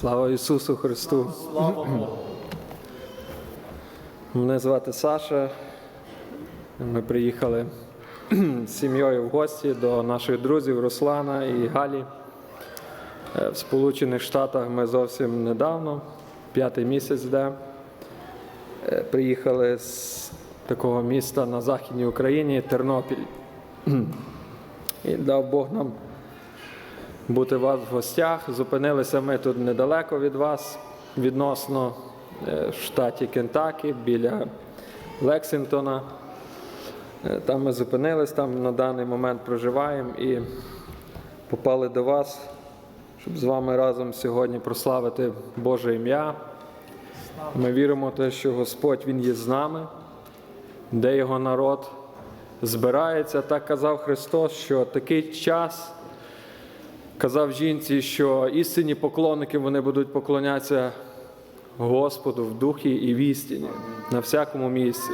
Слава Ісусу Христу! Слава. Мене звати Саша. Ми приїхали з сім'єю в гості до наших друзів Руслана і Галі. Е, В Сполучених Штатах ми зовсім недавно, п'ятий місяць де. Е, Приїхали з такого міста на Західній Україні Тернопіль. І дав Бог нам бути у вас в гостях. Зупинилися ми тут недалеко від вас, відносно е, в штаті Кентакі, біля Лексингтона. Е, Там ми зупинились, там на даний момент проживаємо і попали до вас, щоб з вами разом сьогодні прославити Боже ім'я. Ми віримо в те, що Господь Він є з нами, де його народ збирається. Так казав Христос, що такий час казав жінці, що істинні поклонники вони будуть поклонятися Господу в духі і в істині на всякому місці.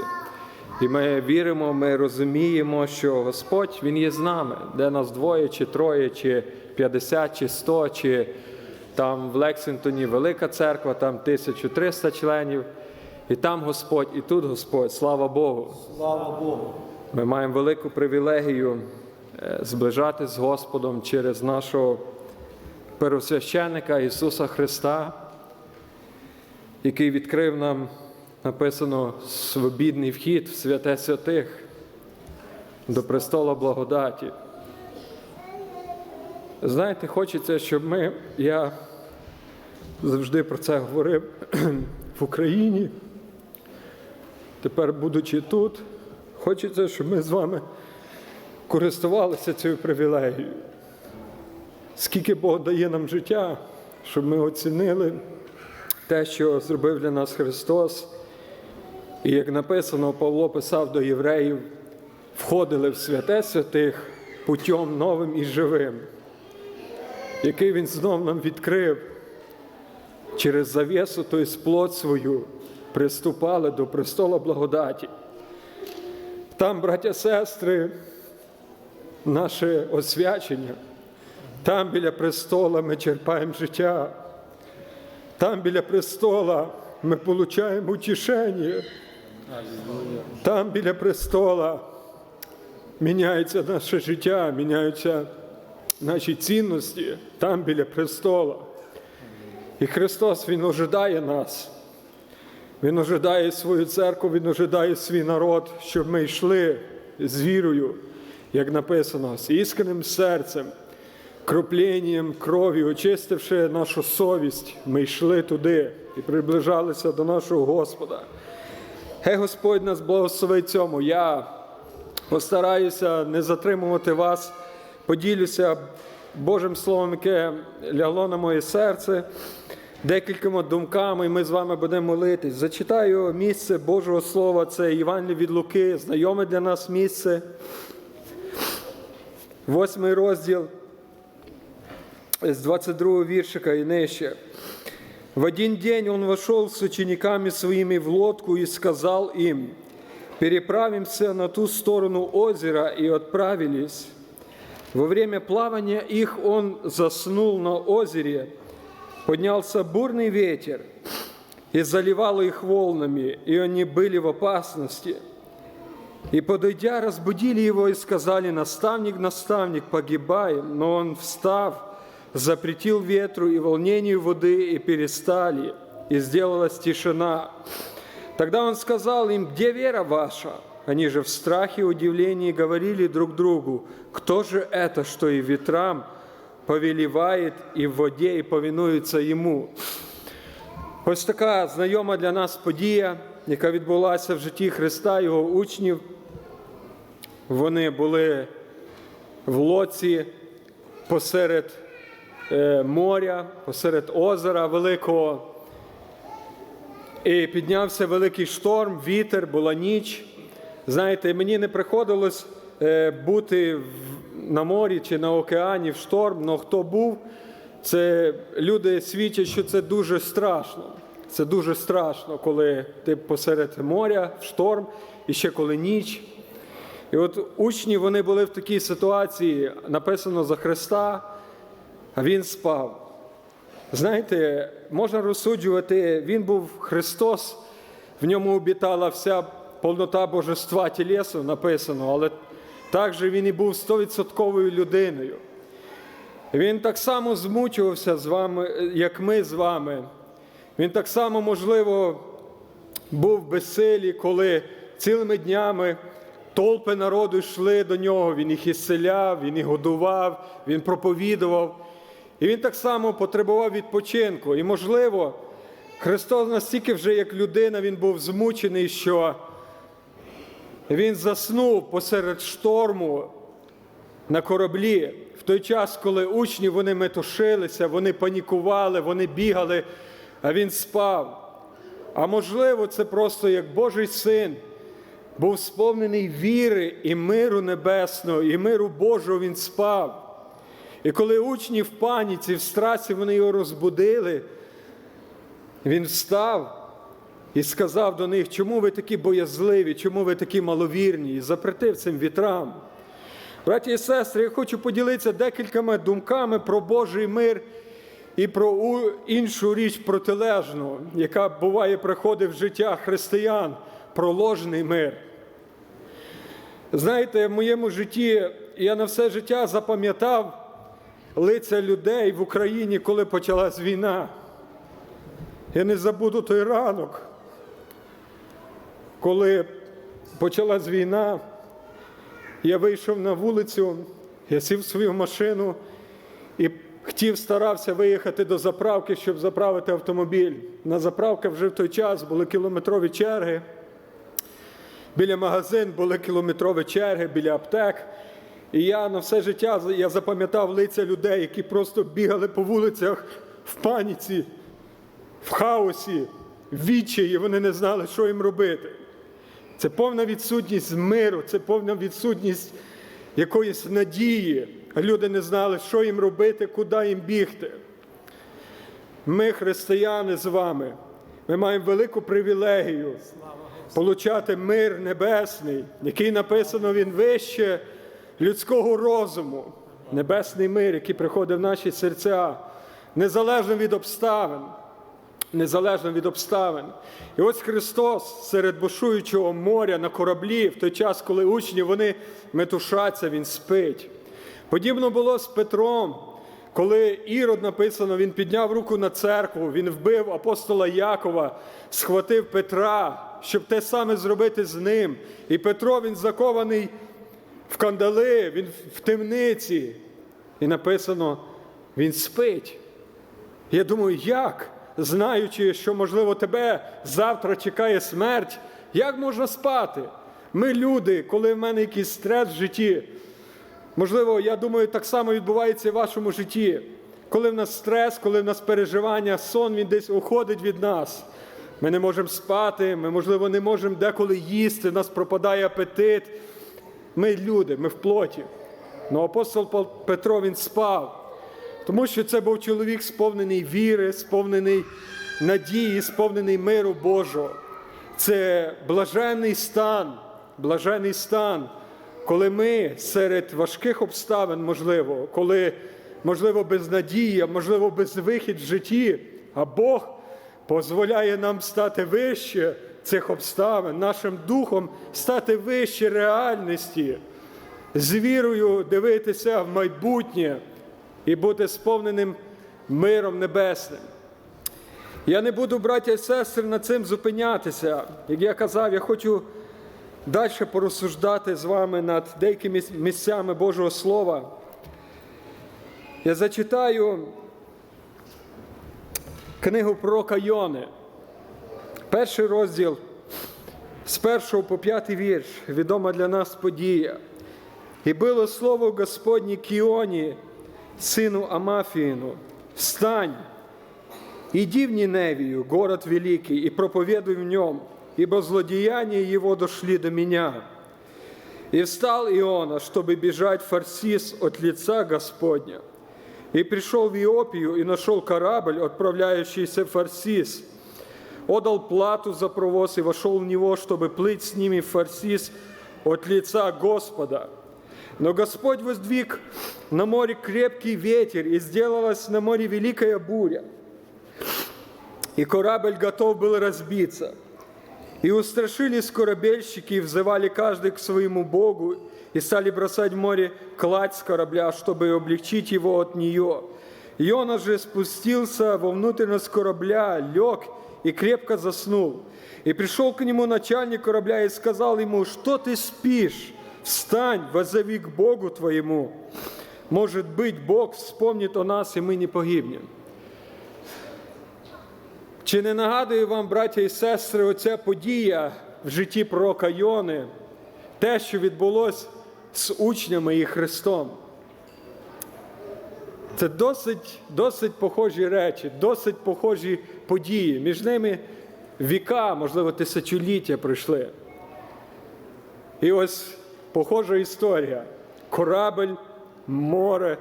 І ми віримо, ми розуміємо, що Господь Він є з нами, де нас двоє, чи троє, чи 50, чи 100, чи там в Лексингтоні велика церква, там 1300 членів. І там Господь, і тут Господь, слава Богу. Слава Богу. Ми маємо велику привілегію зближати з Господом через нашого первосвященника Ісуса Христа, який відкрив нам, написано, свобідний вхід в святе святих до престола благодаті. Знаєте, хочеться, щоб ми, я завжди про це говорив в Україні, тепер будучи тут, хочеться, щоб ми з вами користувалися цією привілегією. Скільки Бог дає нам життя, щоб ми оцінили те, що зробив для нас Христос. І як написано, Павло писав до євреїв, входили в святе святих путем новим і живим, який Він знов нам відкрив через завісу, тобто плоть свою, приступали до престола благодаті. Там, браття сестри, наше освячення, там біля престола ми черпаємо життя, там біля престола ми отримуємо утішення, там біля престола міняється наше життя, міняються наші цінності, там біля престола. І Христос Він ожидає нас. Він ожидає свою церкву, Він ожидає свій народ, щоб ми йшли з вірою, як написано, з іскренним серцем, кропленням крові, очистивши нашу совість, ми йшли туди і приближалися до нашого Господа. Хай Господь нас благословить цьому. Я постараюся не затримувати вас, поділюся Божим Словом, яке лягло на моє серце декількома думками, ми з вами будемо молитись. Зачитаю місце Божого Слова, це Івангеліє від Луки, знайоме для нас місце. Восьмий розділ з 22 віршика і нижче. В один день он вошел с учениками своими в лодку и сказал им, переправимся на ту сторону озера и отправились. Во время плавания их он заснул на озере, поднялся бурный ветер и заливал их волнами, и они были в опасности. И, подойдя, разбудили его и сказали, наставник, наставник, погибаем. Но он, встав, запретил ветру и волнению воды, и перестали, и сделалась тишина. Тогда он сказал им, где вера ваша? Они же в страхе и удивлении говорили друг другу, кто же это, что и ветрам повелевает, и в воде, и повинується йому. Ось така знайома для нас подія, яка відбулася в житті Христа, його учнів. Вони були в лоці посеред е, моря, посеред озера великого. І піднявся великий шторм, вітер, була ніч. Знаєте, мені не приходилось е, бути на морі чи на океані в шторм, але хто був, це люди свідчать, що це дуже страшно. Це дуже страшно, коли ти посеред моря в шторм, і ще коли ніч. І от учні вони були в такій ситуації, написано за Христа, а він спав. Знаєте, можна розсуджувати, він був Христос, в ньому обітала вся повнота божества тілесу написано, але також він і був стовідсотковою людиною. Він так само змучувався з вами, як ми з вами. Він так само, можливо, був в безсилі, коли цілими днями толпи народу йшли до нього, він їх ісцеляв, він їх годував, він проповідував. І він так само потребував відпочинку. І, можливо, Христос настільки вже як людина, він був змучений, що він заснув посеред шторму на кораблі в той час, коли учні вони метушилися, вони панікували, вони бігали, а він спав. А можливо, це просто як Божий син був сповнений віри і миру небесного, і миру Божого він спав. І коли учні в паніці, в страсі вони його розбудили, він встав і сказав до них, чому ви такі боязливі, чому ви такі маловірні, і запретив цим вітрам. Браті і сестри, я хочу поділитися декількома думками про Божий мир і про іншу річ протилежну, яка буває приходить в життя християн, про ложний мир. Знаєте, в моєму житті я на все життя запам'ятав лиця людей в Україні, коли почалась війна. Я не забуду той ранок, коли почалась війна, я вийшов на вулицю, я сів в свою машину і хотів старався виїхати до заправки, щоб заправити автомобіль. На заправки вже в той час були кілометрові черги. Біля магазин були кілометрові черги, біля аптек. І я на все життя я запам'ятав лиця людей, які просто бігали по вулицях в паніці, в хаосі, в відчаї, вони не знали, що їм робити. Це повна відсутність миру, це повна відсутність якоїсь надії. Люди не знали, що їм робити, куди їм бігти. Ми, християни, з вами, ми маємо велику привілегію получати мир небесний, який написано він вище людського розуму. Небесний мир, який приходить в наші серця, незалежно від обставин. Незалежно від обставин. І ось Христос серед бушуючого моря на кораблі, в той час, коли учні вони метушаться, Він спить. Подібно було з Петром, коли Ірод написано, він підняв руку на церкву, він вбив апостола Якова, схватив Петра, щоб те саме зробити з ним. І Петро він закований в кандали, він в темниці. І написано, він спить. Я думаю, як, знаючи, що, можливо, тебе завтра чекає смерть, як можна спати? Ми люди, коли в мене якийсь стрес в житті, можливо, я думаю, так само відбувається і в вашому житті. Коли в нас стрес, коли в нас переживання, сон він десь уходить від нас. Ми не можемо спати, ми, можливо, не можемо деколи їсти, нас пропадає апетит. Ми люди, ми в плоті. Ну апостол Петро він спав. Тому що це був чоловік, сповнений віри, сповнений надії, сповнений миру Божого. Це блаженний стан, блаженний стан, коли ми серед важких обставин, можливо, коли, можливо, без надії, можливо, без вихід в житті, а Бог дозволяє нам стати вище цих обставин, нашим духом стати вище реальності, з вірою дивитися в майбутнє і бути сповненим миром небесним. Я не буду, браття і сестри, над цим зупинятися. Як я казав, я хочу далі порозсуждати з вами над деякими місцями Божого Слова. Я зачитаю книгу пророка Йони, перший розділ з першого по п'ятий вірш, відома для нас подія. І було слово Господнє Кіоні, сину Амафіїну, встань, иди в Ниневию, город великий, и проповедуй в нем, ибо злодеяния его дошли до меня. И встал Иона, чтобы бежать в Фарсис от лица Господня. И пришел в Иопию и нашел корабль, отправляющийся в Фарсис. Отдал плату за провоз и вошел в него, чтобы плыть с ними в Фарсис от лица Господа. Но Господь воздвиг на море крепкий ветер, и сделалась на море великая буря. и корабль готов был разбиться. И устрашились корабельщики и взывали каждый к своему Богу, и стали бросать в море кладь с корабля, чтобы облегчить его от нее. Иона же спустился во внутренность корабля, лег и крепко заснул. И пришел к нему начальник корабля и сказал ему, что ты спишь? Встань, возови к Богу твоему. Может быть, Бог вспомнит о нас, і ми не погибнем. Чи не нагадує вам, браття і сестри, оця подія в житті пророка Йони, те, що відбулося з учнями і Христом? Це досить, досить похожі речі, досить похожі події. Між ними віка, можливо, тисячоліття пройшли. І ось похожа історія: корабель, море,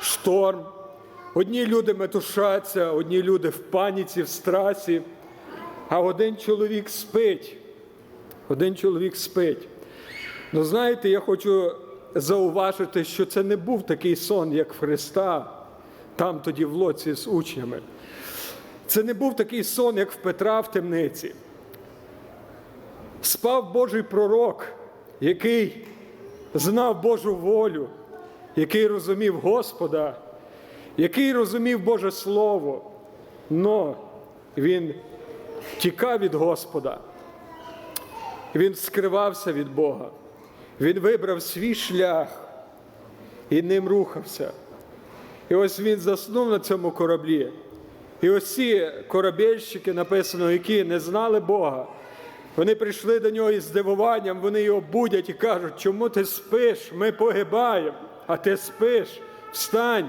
шторм. Одні люди метушаться, одні люди в паніці, в страсі, а один чоловік спить. Один чоловік спить. Ну, знаєте, я хочу зауважити, що це не був такий сон, як в Христа, там тоді в лоці з учнями. Це не був такий сон, як в Петра в темниці. Спав Божий пророк, який знав Божу волю, який розумів Господа, який розумів Боже Слово, но він тікав від Господа, він скривався від Бога, він вибрав свій шлях і ним рухався. І ось він заснув на цьому кораблі. І ось ці корабельщики, написано, які не знали Бога, вони прийшли до нього із здивуванням, вони його будять і кажуть, чому ти спиш? Ми погибаємо, а ти спиш, встань,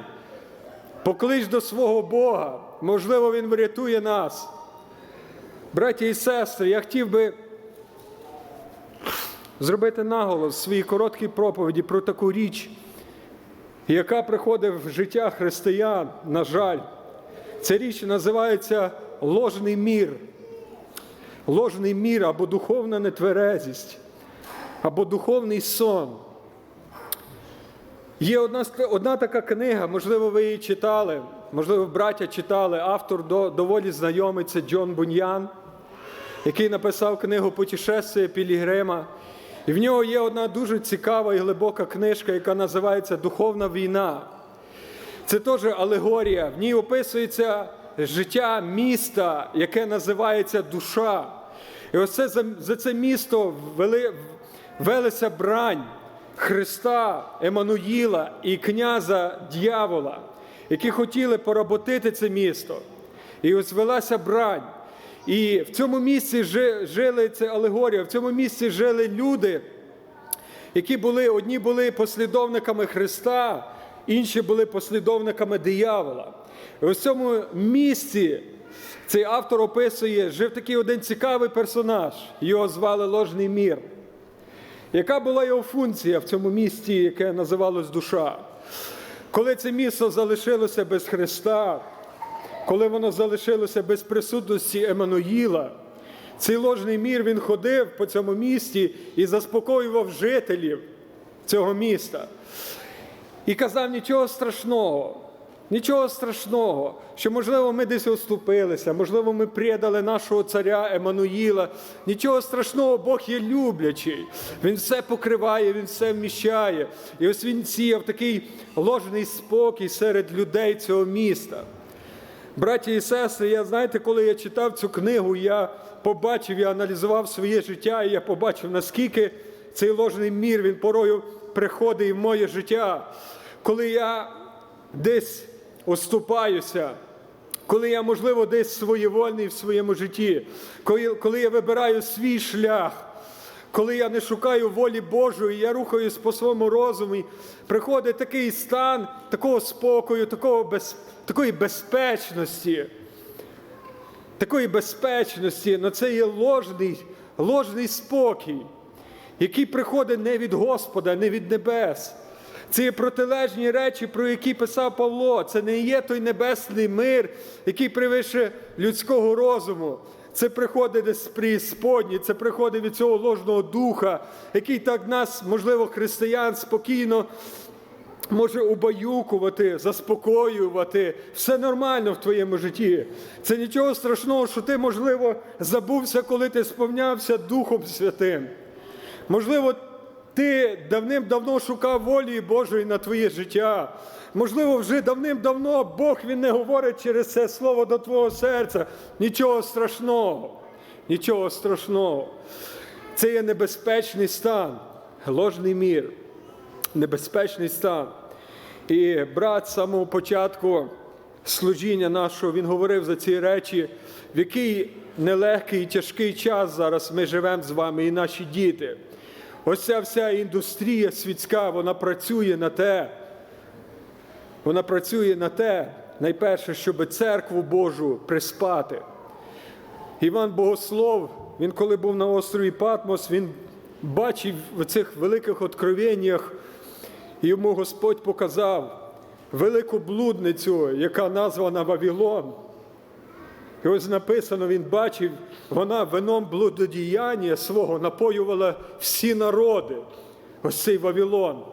поклич до свого Бога. Можливо, Він врятує нас. Браті і сестри, я хотів би зробити наголос в своїй короткій проповіді про таку річ, яка приходить в життя християн, на жаль. Ця річ називається ложний мір. Ложний мір або духовна нетверезість, або духовний сон. Є одна, одна така книга, можливо, ви її читали, можливо, браття читали. Автор до, доволі знайомий це Джон Буньян, який написав книгу Путешествие Пілігрима. І в нього є одна дуже цікава і глибока книжка, яка називається Духовна війна. Це теж алегорія. В ній описується життя міста, яке називається душа. І ось це за, це місто вели, велися брань Христа, Еммануїла і князя дьявола, які хотіли поработити це місто. І ось велася брань. І в цьому місці жили це алегорія, в цьому місці жили люди, які були, одні були послідовниками Христа, інші були послідовниками диявола. І в цьому місці цей автор описує, жив такий один цікавий персонаж, його звали Ложний Мір. Яка була його функція в цьому місті, яке називалось душа? Коли це місто залишилося без Христа, коли воно залишилося без присутності Еммануїла, цей ложний мір він ходив по цьому місті і заспокоював жителів цього міста. І казав нічого страшного, нічого страшного, що, можливо, ми десь оступилися, можливо, ми предали нашого царя Еммануїла. Нічого страшного, Бог є люблячий. Він все покриває, Він все вміщає. І ось він сіяв такий ложний спокій серед людей цього міста. Браті і сестри, я знаєте, коли я читав цю книгу, я побачив, я аналізував своє життя, і я побачив, наскільки цей ложний мір він порою приходить в моє життя, коли я десь оступаюся, коли я, можливо, десь своєвольний в своєму житті, коли, коли я вибираю свій шлях. Коли я не шукаю волі Божої, я рухаюсь по своєму розумі, приходить такий стан такого спокою, такого без, такої безпечності, такої безпечності, але це є ложний, ложний спокій, який приходить не від Господа, не від небес. Це є протилежні речі, про які писав Павло. Це не є той небесний мир, який превише людського розуму. Це приходить з преісподні, це приходить від цього ложного духа, який так нас, можливо, християн спокійно може убаюкувати, заспокоювати. Все нормально в твоєму житті. Це нічого страшного, що ти, можливо, забувся, коли ти сповнявся Духом Святим. Можливо, ти давним-давно шукав волі Божої на твоє життя. Можливо, вже давним-давно Бог Він не говорить через це слово до твого серця. Нічого страшного. Нічого страшного. Це є небезпечний стан, ложний мір, небезпечний стан. І брат з самого початку служіння нашого, він говорив за ці речі, в який нелегкий і тяжкий час зараз ми живемо з вами і наші діти. Ось ця вся індустрія світська, вона працює на те, вона працює на те, найперше, щоб церкву Божу приспати. Іван Богослов, він коли був на острові Патмос, він бачив в цих великих откровеннях, і йому Господь показав велику блудницю, яка названа Вавилон. І ось написано, він бачив, вона вином блудодіяння свого напоювала всі народи, ось цей Вавилон.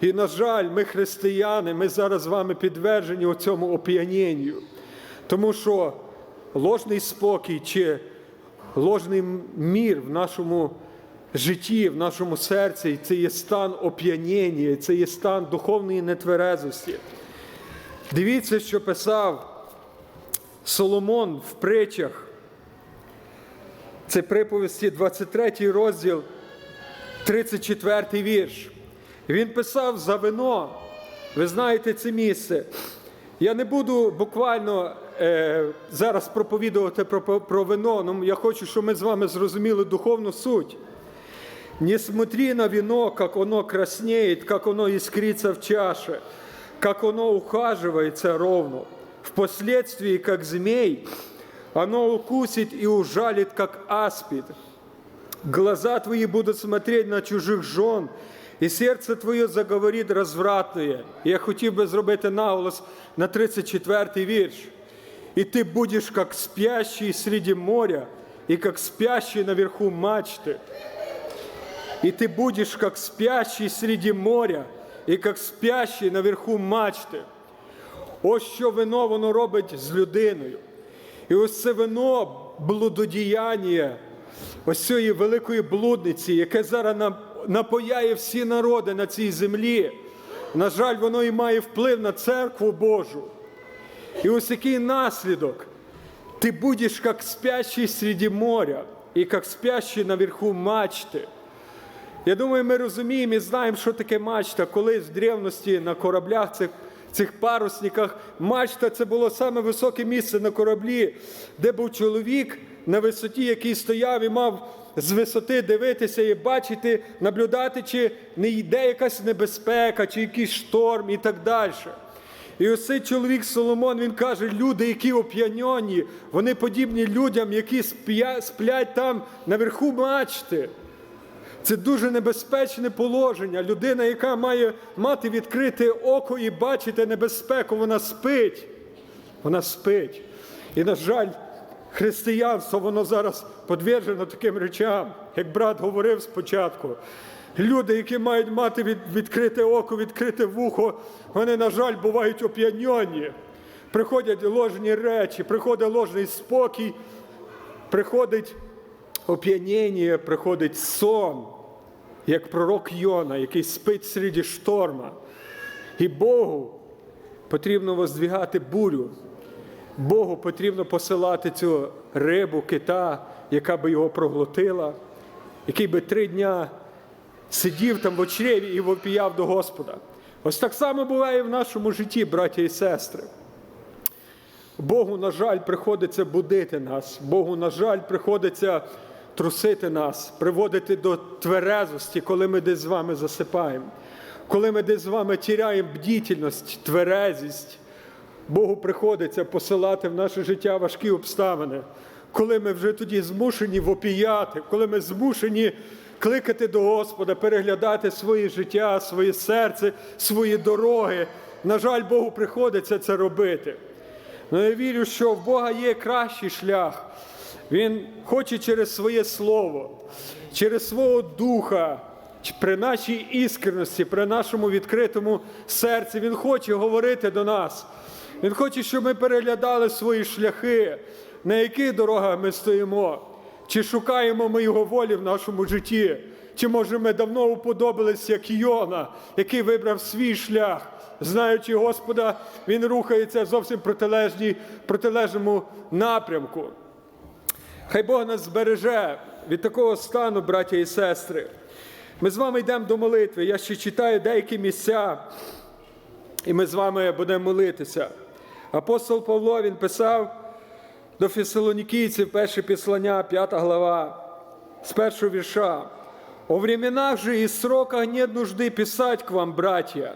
І, на жаль, ми християни, ми зараз з вами підтверджені цьому оп'янінню. Тому що ложний спокій чи ложний мір в нашому житті, в нашому серці це є стан оп'яніння, це є стан духовної нетверезості. Дивіться, що писав Соломон в притчах. Це приповісті 23 розділ, 34 вірш. Він писав за вино. Ви знаєте це місце. Я не буду буквально е, зараз проповідувати про, про вино, але я хочу, щоб ми з вами зрозуміли духовну суть. Не смотри на вино, как оно краснеет, как оно искрится в чаше, как оно ухаживается ровно. Впоследствии, как змей, оно укусит и ужалит, как аспид. Глаза твои будут смотреть на чужих жен, і серце твоє заговорить розвратне. Я хотів би зробити наголос на 34-й вірш. И ты будешь как спящий среди моря, и как спящий наверху мачты. И ты будешь как спящий среди моря, і как спящий наверху мачти. Ось що вино воно робить з людиною. І ось це вино блудодіяння, ось цієї великої блудниці, яке зараз нам напояє всі народи на цій землі. На жаль, воно і має вплив на церкву Божу. І ось який наслідок. Ти будеш як спящий серед моря, і як спящий наверху мачти. Я думаю, ми розуміємо і знаємо, що таке мачта. Колись в древності на кораблях цих, цих парусниках мачта це було саме високе місце на кораблі, де був чоловік на висоті, який стояв і мав з висоти дивитися і бачити, наблюдати, чи не йде якась небезпека, чи якийсь шторм і так далі. І ось цей чоловік Соломон він каже: люди, які оп'яньоні, вони подібні людям, які сплять там наверху мачти. Це дуже небезпечне положення. Людина, яка має мати відкрите око і бачити небезпеку, вона спить. Вона спить. І, на жаль, християнство, воно зараз подвержено таким речам, як брат говорив спочатку. Люди, які мають мати від, відкрите око, відкрите вухо, вони, на жаль, бувають оп'яньоні. Приходять ложні речі, приходить ложний спокій, приходить оп'яніння, приходить сон, як пророк Йона, який спить серед шторма. І Богу потрібно воздвігати бурю. Богу потрібно посилати цю рибу, кита, яка би його проглотила, який би три дня сидів там в очреві і вопіяв до Господа. Ось так само буває і в нашому житті, браття і сестри. Богу, на жаль, приходиться будити нас. Богу, на жаль, приходиться трусити нас, приводити до тверезості, коли ми десь з вами засипаємо, коли ми десь з вами тіряємо бдітельність, тверезість. Богу приходиться посилати в наше життя важкі обставини, коли ми вже тоді змушені вопіяти, коли ми змушені кликати до Господа, переглядати своє життя, своє серце, свої дороги. На жаль, Богу приходиться це робити. Ну, я вірю, що в Бога є кращий шлях. Він хоче через своє слово, через свого духа при нашій іскреності, при нашому відкритому серці. Він хоче говорити до нас. Він хоче, щоб ми переглядали свої шляхи, на яких дорогах ми стоїмо, чи шукаємо ми його волі в нашому житті, чи може ми давно уподобились, як Йона, який вибрав свій шлях. Знаючи Господа, він рухається зовсім протилежній, протилежному напрямку. Хай Бог нас збереже від такого стану, браття і сестри. Ми з вами йдемо до молитви. Я ще читаю деякі місця, і ми з вами будемо молитися. Апостол Павло він писав до фесалонікійців, перше післання, 5 глава, з першого вірша. «О временах же и сроках нет нужды писать к вам, братья,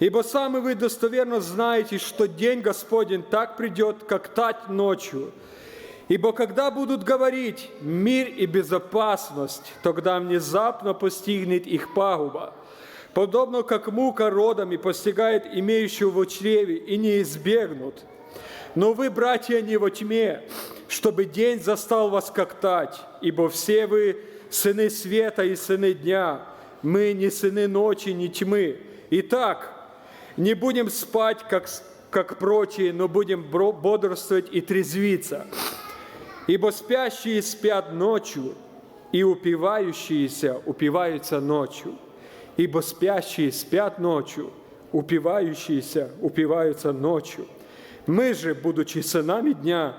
ибо сами вы достоверно знаете, что день Господень так придет, как тать ночью. Ибо когда будут говорить мир и безопасность, тогда внезапно постигнет их пагуба, подобно как мука родами постигает имеющего в чреве и не избегнут. Но вы, братья, не во тьме, чтобы день застал вас как тать, ибо все вы сыны света и сыны дня, мы не сыны ночи, не тьмы. Итак, не будем спать, как, как прочие, но будем бодрствовать и трезвиться. Ибо спящие спят ночью, и упивающиеся упиваются ночью Ибо спящие спят ночью, упивающиеся упиваются ночью. Мы же, будучи сынами дня,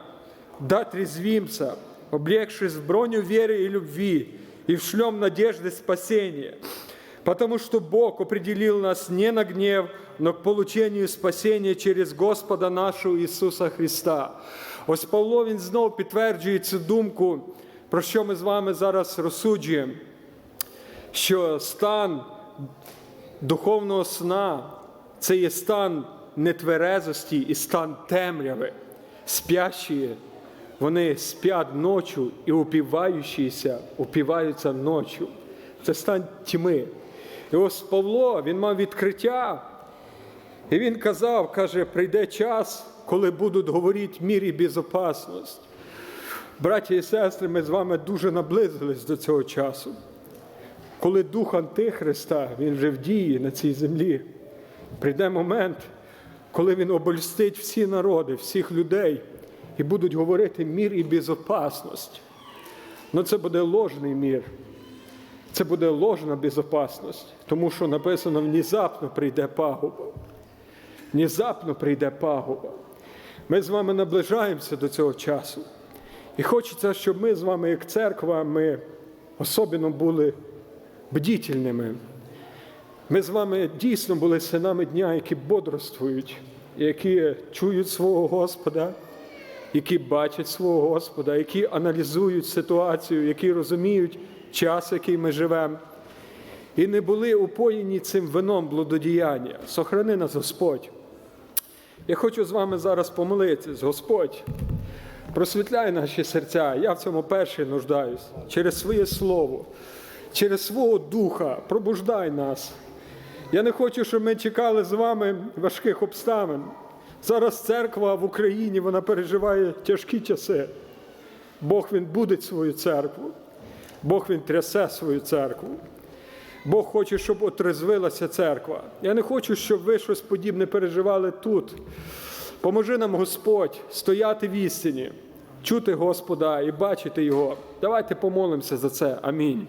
да трезвимся, облегшись в броню веры и любви, и в шлем надежды спасения. Потому что Бог определил нас не на гнев, но к получению спасения через Господа нашого Ісуса Христа. Ось Павло він знов підтверджує цю думку, про що ми з вами зараз розсуджуємо, що стан духовного сна це є стан нетверезості і стан темряви. Спящі, вони спять ночі і упіваючися, упіваються ночі. Це стан тьми. І ось Павло, він мав відкриття, і він казав, каже, прийде час, коли будуть говорити мір і безопасність. Браті і сестри, ми з вами дуже наблизились до цього часу. Коли дух Антихриста, він вже в дії на цій землі, прийде момент, коли він обольстить всі народи, всіх людей і будуть говорити мір і безопасність. Ну це буде ложний мір. Це буде ложна безопасність, тому що написано, внезапно прийде пагуба. Внезапно прийде пагуба. Ми з вами наближаємося до цього часу. І хочеться, щоб ми з вами, як церква, ми особливо були бдітельними. Ми з вами дійсно були синами дня, які бодрствують, які чують свого Господа, які бачать свого Господа, які аналізують ситуацію, які розуміють час, який ми живемо. І не були упоєні цим вином блудодіяння. Сохрани нас, Господь. Я хочу з вами зараз помолитися, Господь. Просвітляй наші серця. Я в цьому перший нуждаюсь. Через своє слово, через свого духа пробуждай нас. Я не хочу, щоб ми чекали з вами важких обставин. Зараз церква в Україні вона переживає тяжкі часи. Бог він будить свою церкву. Бог він трясе свою церкву. Бог хоче, щоб отрезвилася церква. Я не хочу, щоб ви щось подібне переживали тут. Поможи нам, Господь, стояти в істині, чути Господа і бачити Його. Давайте помолимося за це. Амінь.